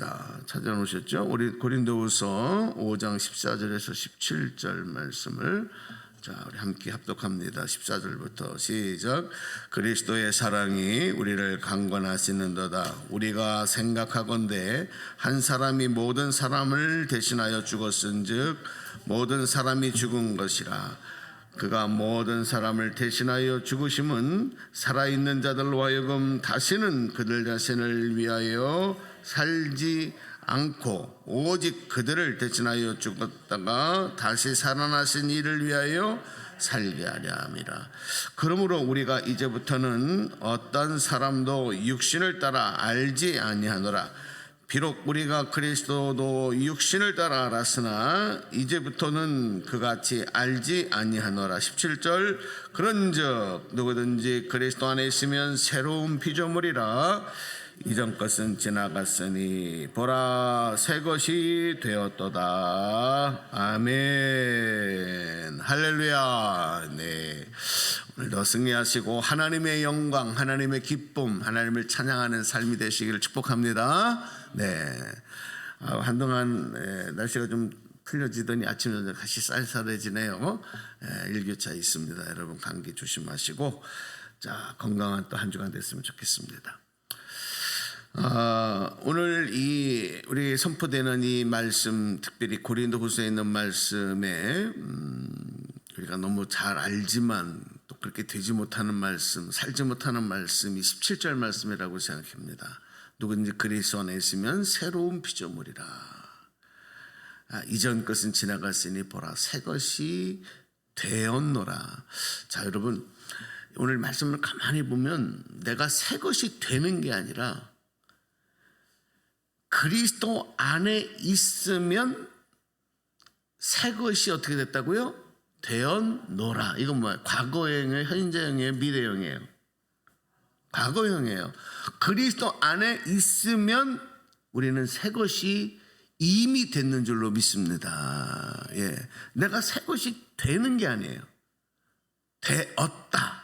자, 찾아놓으셨죠? 우리 고린도후서 5장 14절에서 17절 말씀을 자, 우리 함께 합독합니다. 14절부터 시작. 그리스도의 사랑이 우리를 강권하시는도다. 우리가 생각하건대 한 사람이 모든 사람을 대신하여 죽었은즉 모든 사람이 죽은 것이라. 그가 모든 사람을 대신하여 죽으심은 살아있는 자들로 하여금 다시는 그들 자신을 위하여 살지 않고 오직 그들을 대신하여 죽었다가 다시 살아나신 이를 위하여 살게 하려 함이라. 그러므로 우리가 이제부터는 어떤 사람도 육신을 따라 알지 아니하노라. 비록 우리가 그리스도도 육신을 따라 알았으나 이제부터는 그같이 알지 아니하노라 17절 그런즉 누구든지 그리스도 안에 있으면 새로운 피조물이라 이전 것은 지나갔으니 보라 새 것이 되었도다. 아멘. 할렐루야. 네. 오늘도 승리하시고 하나님의 영광 하나님의 기쁨 하나님을 찬양하는 삶이 되시기를 축복합니다. 네. 아, 한동안 에, 날씨가 좀 틀려지더니 아침 저녁 다시 쌀쌀해지네요. 에, 일교차 있습니다. 여러분 감기 조심하시고 자 건강한 또 한 주간 됐으면 좋겠습니다 아, 오늘 이 우리 선포되는 이 말씀, 특별히 고린도후서에 있는 말씀에 음, 우리가 너무 잘 알지만 또 그렇게 되지 못하는 말씀, 살지 못하는 말씀이 17절 말씀이라고 생각합니다. 누구든지 그리스도 안에 있으면 새로운 피조물이라. 아, 이전 것은 지나갔으니 보라 새 것이 되었노라. 자, 여러분 오늘 말씀을 가만히 보면 내가 새 것이 되는 게 아니라 그리스도 안에 있으면 새 것이 어떻게 됐다고요? 되었노라. 이건 뭐야? 과거형이에요, 현재형이에요, 미래형이에요. 과거형이에요. 그리스도 안에 있으면 우리는 새 것이 이미 됐는 줄로 믿습니다. 예. 내가 새 것이 되는 게 아니에요. 되었다.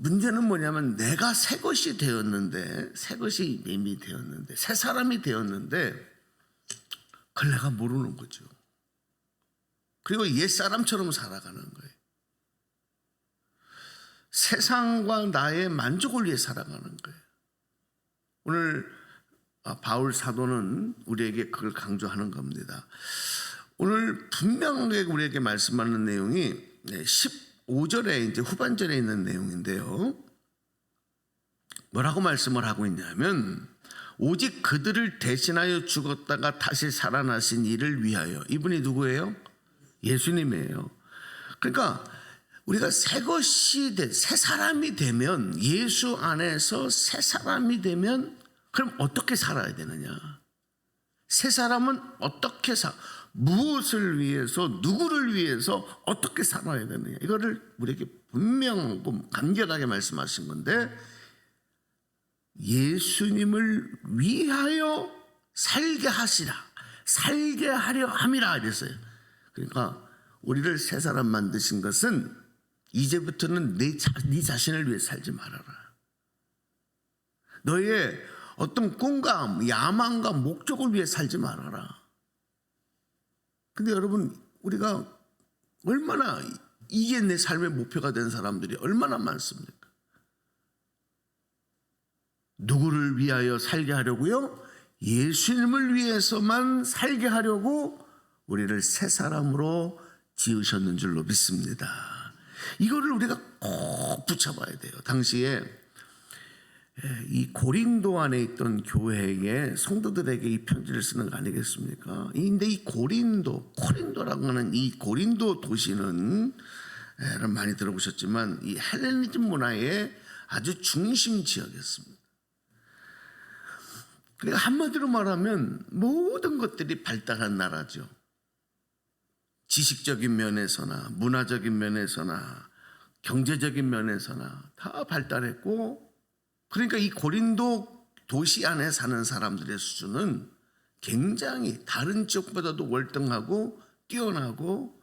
문제는 뭐냐면 내가 새 것이 되었는데 새 것이 이미 되었는데 새 사람이 되었는데 그걸 내가 모르는 거죠. 그리고 옛 사람처럼 살아가는 거예요. 세상과 나의 만족을 위해 살아가는 거예요. 오늘 아, 바울 사도는 우리에게 그걸 강조하는 겁니다. 오늘 분명하게 우리에게 말씀하는 내용이 15절에 이제 후반절에 있는 내용인데요. 뭐라고 말씀을 하고 있냐면 오직 그들을 대신하여 죽었다가 다시 살아나신 이를 위하여 이분이 누구예요? 예수님이에요. 그러니까 우리가 새 것이 돼, 새 사람이 되면 예수 안에서 새 사람이 되면 그럼 어떻게 살아야 되느냐? 새 사람은 어떻게 사 무엇을 위해서 누구를 위해서 어떻게 살아야 되느냐? 이거를 우리에게 분명하고 간결하게 말씀하신 건데 예수님을 위하여 살게 하시라. 살게 하려 함이라 이랬어요. 그러니까 우리를 새 사람 만드신 것은 이제부터는 내, 자, 네 자신을 위해 살지 말아라. 너의 어떤 꿈과 야망과 목적을 위해 살지 말아라. 근데 여러분, 우리가 얼마나 이게 내 삶의 목표가 된 사람들이 얼마나 많습니까? 누구를 위하여 살게 하려고요? 예수님을 위해서만 살게 하려고 우리를 새 사람으로 지으셨는 줄로 믿습니다. 이거를 우리가 꼭 붙여봐야 돼요. 당시에 이 고린도 안에 있던 교회에 성도들에게 이 편지를 쓰는 거 아니겠습니까? 근데 이 고린도, 코린도라고 하는 이 고린도 도시는 여러분 많이 들어보셨지만 이 헬레니즘 문화의 아주 중심 지역이었습니다. 그러니까 한마디로 말하면 모든 것들이 발달한 나라죠. 지식적인 면에서나 문화적인 면에서나 경제적인 면에서나 다 발달했고 그러니까 이 고린도 도시 안에 사는 사람들의 수준은 굉장히 다른 지역보다도 월등하고 뛰어나고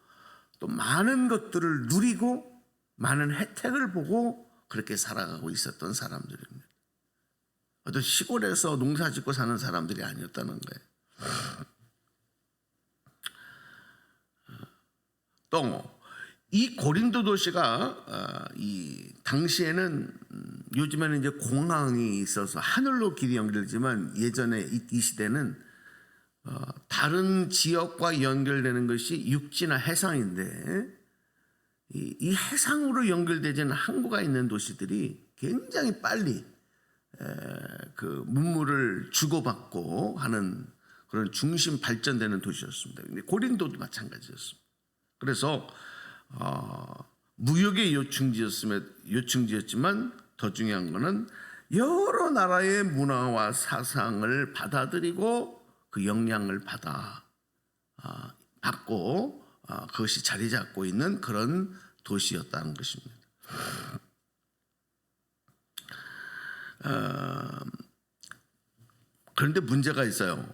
또 많은 것들을 누리고 많은 혜택을 보고 그렇게 살아가고 있었던 사람들입니다. 어떤 시골에서 농사 짓고 사는 사람들이 아니었다는 거예요. 또 이 고린도 도시가 어, 이 당시에는 음, 요즘에는 이제 공항이 있어서 하늘로 길이 연결되지만 예전에 이, 이 시대는 어, 다른 지역과 연결되는 것이 육지나 해상인데 이, 이 해상으로 연결되지는 항구가 있는 도시들이 굉장히 빨리 에, 그 문물을 주고받고 하는 그런 중심 발전되는 도시였습니다. 고린도도 마찬가지였습니다. 그래서 어, 무역의 요충지였지만 더 중요한 것은 여러 나라의 문화와 사상을 받아들이고 그 영향을 받아 아, 받고 아, 그것이 자리 잡고 있는 그런 도시였다는 것입니다. 어, 그런데 문제가 있어요.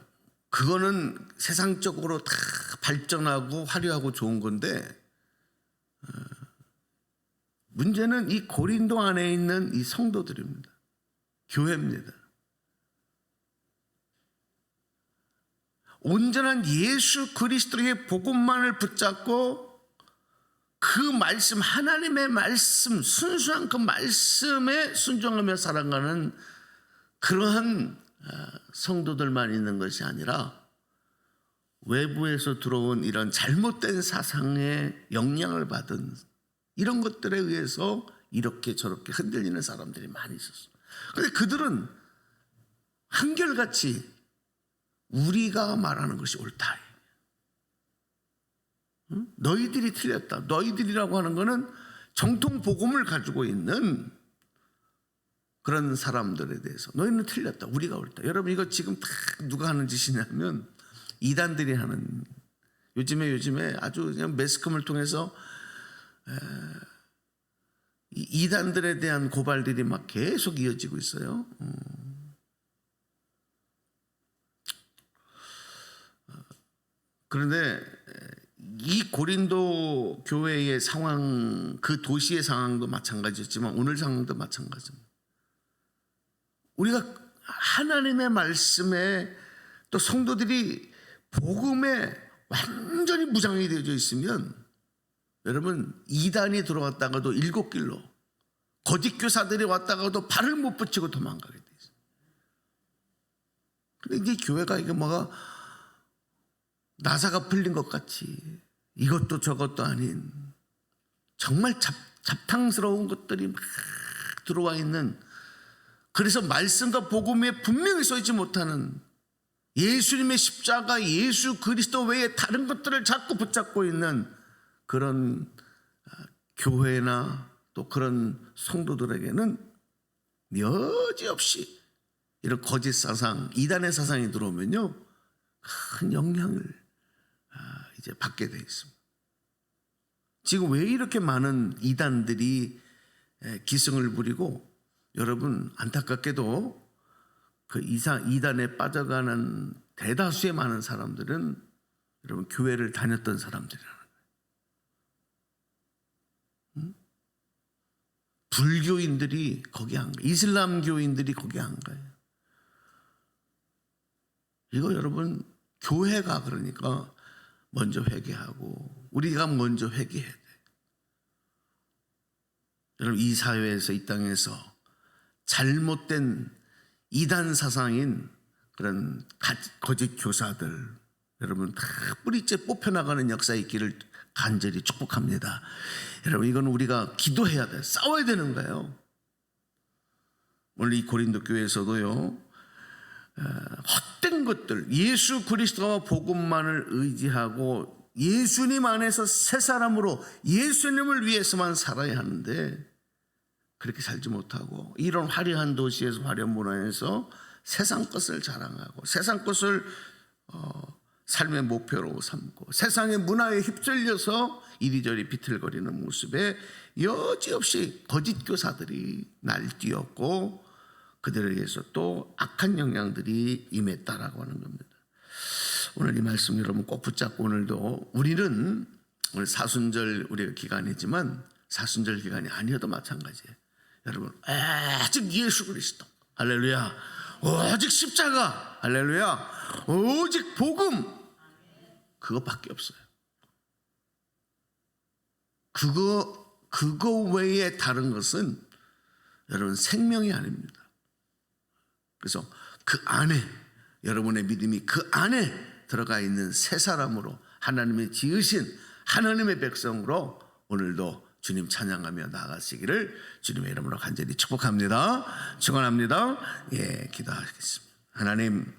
그거는 세상적으로 다 발전하고 화려하고 좋은 건데 어, 문제는 이 고린도 안에 있는 이 성도들입니다. 교회입니다. 온전한 예수 그리스도의 복음만을 붙잡고 그 말씀 하나님의 말씀 순수한 그 말씀에 순종하며 살아가는 그러한 어, 성도들만 있는 것이 아니라 외부에서 들어온 이런 잘못된 사상에 영향을 받은 이런 것들에 의해서 이렇게 저렇게 흔들리는 사람들이 많이 있었어요. 그런데 그들은 한결같이 우리가 말하는 것이 옳다. 응? 너희들이 틀렸다. 너희들이라고 하는 것은 정통 복음을 가지고 있는 그런 사람들에 대해서 너희는 틀렸다. 우리가 옳다. 여러분 이거 지금 다 누가 하는 짓이냐면 이단들이 하는 요즘에 요즘에 아주 그냥 매스컴을 통해서 에, 이 이단들에 대한 고발들이 막 계속 이어지고 있어요. 음. 그런데 이 고린도 교회의 상황, 그 도시의 상황도 마찬가지였지만 오늘 상황도 마찬가지입니다. 우리가 하나님의 말씀에 또 성도들이 복음에 완전히 무장이 되어져 있으면 여러분 이단이 들어왔다가도 일곱 길로 거짓 교사들이 왔다가도 발을 못 붙이고 도망가게 돼 있어요. 근데 이제 교회가 이게 뭐가 나사가 풀린 것 같이 이것도 저것도 아닌 정말 잡, 잡탕스러운 것들이 막 들어와 있는 그래서 말씀과 복음에 분명히 써 있지 못하는 예수님의 십자가 예수 그리스도 외에 다른 것들을 자꾸 붙잡고 있는 그런 아, 교회나 또 그런 성도들에게는 여지없이 이런 거짓 사상, 이단의 사상이 들어오면요 큰 영향을 아, 이제 받게 돼 있습니다. 지금 왜 이렇게 많은 이단들이 기승을 부리고 여러분 안타깝게도 그 이사 이단에 빠져가는 대다수의 많은 사람들은 여러분 교회를 다녔던 사람들이라는 거예요. 응? 불교인들이 거기 안 가. 이슬람 교인들이 거기 안 가요. 이거 여러분 교회가 그러니까 먼저 회개하고 우리가 먼저 회개해야 돼. 여러분 이 사회에서 이 땅에서 잘못된 이단 사상인 그런 거짓 교사들 여러분 다 뿌리째 뽑혀나가는 역사의 길을 간절히 축복합니다. 여러분 이건 우리가 기도해야 돼. 싸워야 되는 거예요. 오늘 이 고린도 교회에서도요. 헛된 것들 예수 그리스도와 복음만을 의지하고 예수님 안에서 새 사람으로 예수님을 위해서만 살아야 하는데 그렇게 살지 못하고 이런 화려한 도시에서 화려한 문화에서 세상 것을 자랑하고 세상 것을 어, 삶의 목표로 삼고 세상의 문화에 휩쓸려서 이리저리 비틀거리는 모습에 여지없이 거짓 교사들이 날뛰었고 그들에 의해서 또 악한 영향들이 임했다라고 하는 겁니다. 오늘 이 말씀 여러분 꼭 붙잡고 오늘도 우리는 오늘 사순절 우리가 기간이지만 사순절 기간이 아니어도 마찬가지예요. 여러분 아직 예수 그리스도 할렐루야 오직 십자가 할렐루야 오직 복음 그것밖에 없어요. 그거 그거 외에 다른 것은 여러분 생명이 아닙니다. 그래서 그 안에 여러분의 믿음이 그 안에 들어가 있는 새 사람으로 하나님의 지으신 하나님의 백성으로 오늘도 주님 찬양하며 나아가시기를 주님의 이름으로 간절히 축복합니다. 축원합니다. 예, 기도하겠습니다. 하나님